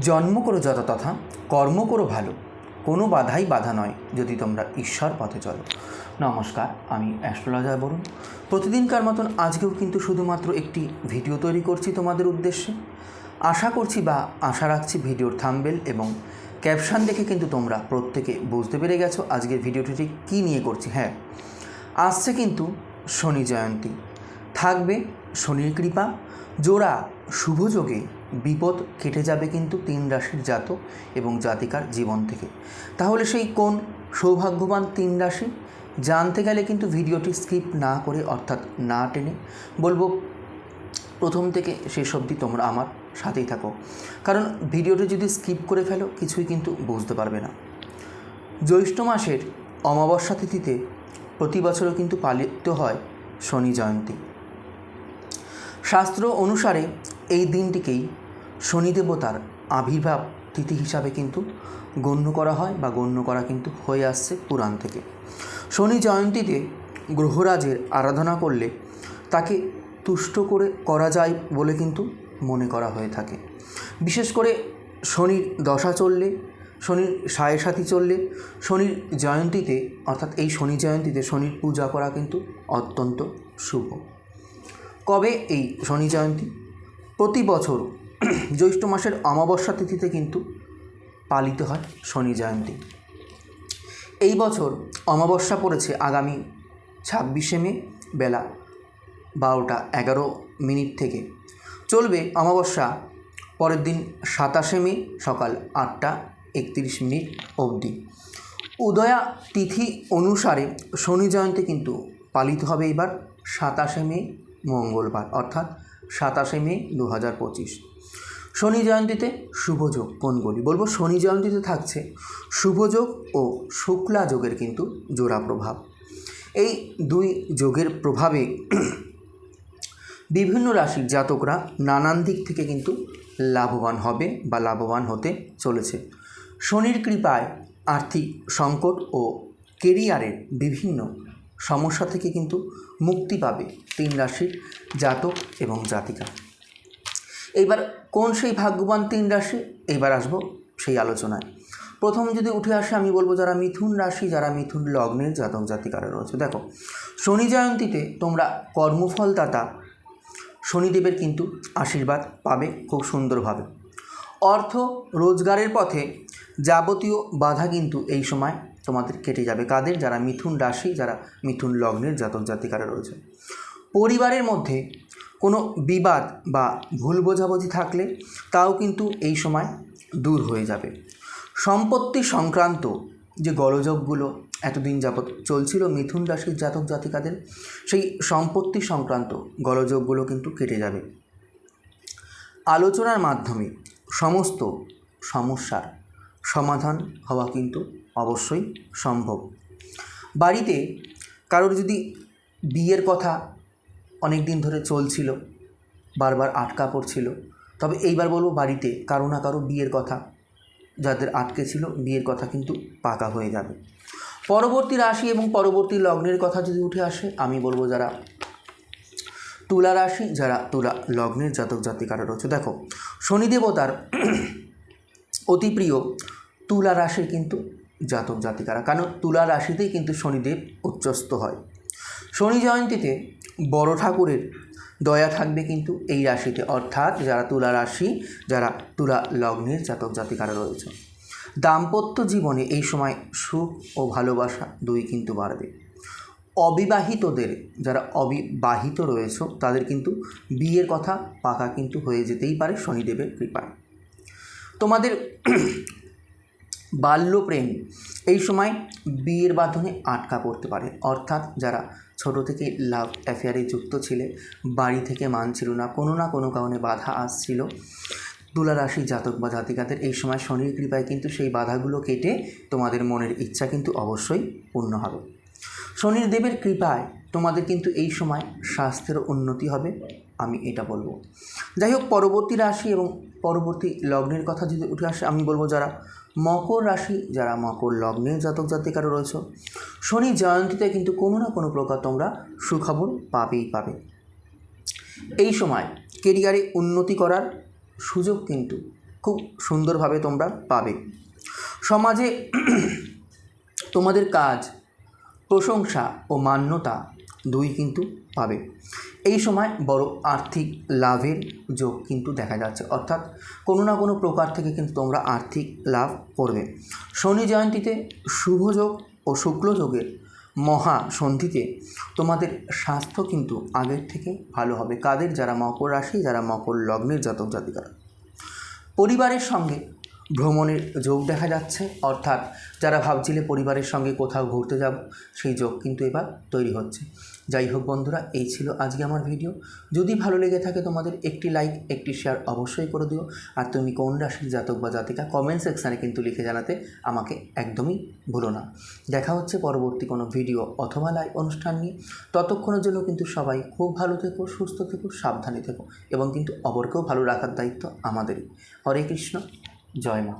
জন্ম করো যত তথা, কর্ম করো ভালো। কোনো বাধাই বাধা নয় যদি তোমরা ঈশ্বর পথে চলো। নমস্কার, আমি অ্যাস্ট্রোলজার বরুণ। প্রতিদিনকার মতন আজকেও কিন্তু শুধুমাত্র একটি ভিডিও তৈরি করছি তোমাদের উদ্দেশ্যে। আশা করছি বা আশা রাখছি ভিডিওর থাম্বেল এবং ক্যাপশন দেখে কিন্তু তোমরা প্রত্যেকে বুঝতে পেরে গেছো আজকের ভিডিওটি ঠিক কী নিয়ে করছি। হ্যাঁ আসছে কিন্তু শনি জয়ন্তী। থাকবে শনির কৃপা জোড়া শুভযোগে বিপদ কেটে যাবে কিন্তু তিন রাশির জাতক এবং জাতিকার জীবন থেকে। তাহলে সেই কোন সৌভাগ্যবান তিন রাশি? জানতে গেলে কিন্তু ভিডিওটি স্কিপ না করে অর্থাৎ না টেনে বলব, প্রথম থেকে শেষ অবধি তোমরা আমার সাথেই থাকো। কারণ ভিডিওটি যদি স্কিপ করে ফেলো, কিছুই কিন্তু বুঝতে পারবে না। জ্যৈষ্ঠ মাসের অমাবস্যা তিথিতে প্রতি বছরও কিন্তু পালিত হয় শনি জয়ন্তী। শাস্ত্র অনুসারে এই দিনটিকেই শনি দেবতার আবির্ভাব তিথি হিসাবে কিন্তু গণ্য করা হয় বা গণ্য করা কিন্তু হয়ে আসছে পুরাণ থেকে। শনি জয়ন্তীতে গ্রহরাজের আরাধনা করলে তাকে তুষ্ট করে করা যায় বলে কিন্তু মনে করা হয়ে থাকে। বিশেষ করে শনির দশা চললে, শনির সাড়ে সাথী চললে, শনির জয়ন্তীতে অর্থাৎ এই শনি জয়ন্তীতে শনির পূজা করা কিন্তু অত্যন্ত শুভ। কবে এই শনি জয়ন্তী? প্রতি বছর জ্যৈষ্ঠ মাসের অমাবস্যা তিথিতে কিন্তু পালিত হয় শনি জয়ন্তী। এই বছর অমাবস্যা পড়েছে আগামী ছাব্বিশে মে বেলা বারোটা এগারো মিনিট থেকে। চলবে অমাবস্যা পরের দিন সাতাশে মে সকাল আটটা একত্রিশ মিনিট অবধি। উদয়া তিথি অনুসারে শনি জয়ন্তী কিন্তু পালিত হবে এবার সাতাশে মে মঙ্গলবার, অর্থাৎ সাতাশে মে দু হাজার পঁচিশ। শনি জয়ন্তীতে শুভযোগ কোনগুলি বলব শনি জয়ন্তীতে থাকছে শুভযোগ ও শুক্লা যোগের কিন্তু জোড়া প্রভাব। এই দুই যোগের প্রভাবে বিভিন্ন রাশির জাতকরা নানান দিক থেকে কিন্তু লাভবান হবে বা লাভবান হতে চলেছে। শনির কৃপায় আর্থিক সংকট ও কেরিয়ারের বিভিন্ন সমস্যা থেকে কিন্তু মুক্তি পাবে তিন রাশির জাতক এবং জাতিকা। এইবার কোন সেই ভাগ্যবান তিন রাশি? এইবার আসব সেই আলোচনায়। প্রথম যদি উঠে আসে, আমি বলব যারা মিথুন রাশি, যারা মিথুন লগ্নের জাতক জাতিকারা রয়েছে। দেখো, শনি জয়ন্তীতে তোমরা কর্মফলদাতা শনিদেবের কিন্তু আশীর্বাদ পাবে খুব সুন্দরভাবে। অর্থ রোজগারের পথে যাবতীয় বাধা কিন্তু এই সময় তোমাদের কেটে যাবে। কাদের? যারা মিথুন রাশি, যারা মিথুন লগ্নের জাতক জাতিকারা রয়েছে। পরিবারের মধ্যে কোনো বিবাদ বা ভুল বোঝাবুঝি থাকলে তাও কিন্তু এই সময় দূর হয়ে যাবে। সম্পত্তি সংক্রান্ত যে গলযোগগুলো এতদিন যাবৎ চলছিল মিথুন রাশির জাতক জাতিকাদের, সেই সম্পত্তি সংক্রান্ত গলযোগগুলো কিন্তু কেটে যাবে। আলোচনার মাধ্যমে সমস্ত সমস্যার সমাধান হওয়া কিন্তু অবশ্যই সম্ভব। বাড়িতে কারোর যদি বিয়ের কথা অনেক দিন ধরে চলছিল, বারবার আটকা পড়ছিল, তবে এইবার বলব বাড়িতে কারও না কারও বিয়ের কথা, যাদের আটকে ছিল বিয়ের কথা কিন্তু পাকা হয়ে যাবে। পরবর্তী রাশি এবং পরবর্তী লগ্নের কথা যদি উঠে আসে, আমি বলব যারা তুলা রাশি, যারা তুলা লগ্নের জাতক জাতিকারা রয়েছে। দেখো, শনি দেবতার অতি প্রিয় তুলা রাশির কিন্তু জাতক জাতিকারা। কারণ তুলা রাশিতেই কিন্তু শনিদেব উচ্চস্ত হয়। শনি জয়ন্তীতে বড় ঠাকুরের দয়া থাকবে কিন্তু এই রাশিতে। অর্থাৎ যারা তুলা রাশি, যারা তুলা লগ্নের জাতক জাতিকারা রয়েছে। দাম্পত্য জীবনে এই সময় সুখ ও ভালোবাসা দুই কিন্তু বাড়বে। অবিবাহিতদের, যারা অবিবাহিত রয়েছে, তাদের কিন্তু বিয়ের কথা পাকা কিন্তু হয়ে যেতেই পারে শনিদেবের কৃপায়। তোমাদের বাল্যপ্রেম এই সময় বিয়ের বাঁধনে আটকা পড়তে পারে। অর্থাৎ যারা ছোট থেকে লাভ অ্যাফেয়ারে যুক্ত ছিলে, বাড়ি থেকে মানছিল না, কোনো না কোনো কারণে বাধা আসছিল। তুলা রাশি জাতক বা জাতিকাদের এই সময় শনির কৃপায় কিন্তু সেই বাধাগুলো কেটে তোমাদের মনের ইচ্ছা কিন্তু অবশ্যই পূর্ণ হবে। শনির দেবের কৃপায় তোমাদের কিন্তু এই সময় স্বাস্থ্যের উন্নতি হবে। আমি এটা বলব। যাই হোক, পরবর্তী রাশি এবং পরবর্তী লগ্নের কথা যদি উঠে আসে, আমি বলব যারা মকর রাশি, যারা মকর লগ্নের জাতক জাতিকারা রয়েছে, শনি জয়ন্তীতে কিন্তু কোনো না কোনো প্রকার তোমরা সুখবর পাবেই পাবে। এই সময় কেরিয়ারে উন্নতি করার সুযোগ কিন্তু খুব সুন্দরভাবে তোমরা পাবে। সমাজে তোমাদের কাজ, প্রশংসা ও মান্যতা দুই কিন্তু পাবে। এই সময় বড় আর্থিক লাভের যোগ কিন্তু দেখা যাচ্ছে। অর্থাৎ কোনো না কোনো প্রকার থেকে কিন্তু তোমরা আর্থিক লাভ করবে। শনি জয়ন্তীতে শুভ যোগ ও শুক্ল যোগের মহা সন্ধিতে তোমাদের স্বাস্থ্য কিন্তু আগের থেকে ভালো হবে। কাদের? যারা মকর রাশি, যারা মকর লগ্নের জাতক জাতিকারা। পরিবারের সঙ্গে ভ্রমণের যোগ দেখা যাচ্ছে, অর্থাৎ যারা ভাবছিলে পরিবারের সঙ্গে কোথাও ঘুরতে যাব, সেই যোগ কিন্তু এবার তৈরি হচ্ছে। যাই হোক বন্ধুরা, এই ছিল আজকে আমার ভিডিও। যদি ভালো লেগে থাকে তোমাদের একটি লাইক একটি শেয়ার অবশ্যই করে দিও। আর তুমি কোন রাশির জাতক বা জাতিকা কমেন্ট সেকশানে কিন্তু লিখে জানাতে আমাকে একদমই ভুলো না। দেখা হচ্ছে পরবর্তী কোনো ভিডিও অথবা লাইভ অনুষ্ঠান নিয়ে। ততক্ষণের জন্য কিন্তু সবাই খুব ভালো থেকো, সুস্থ থেকো, সাবধানে থেকো এবং কিন্তু অপরকেও ভালো রাখার দায়িত্ব আমাদেরই। হরে কৃষ্ণ। জয় মা।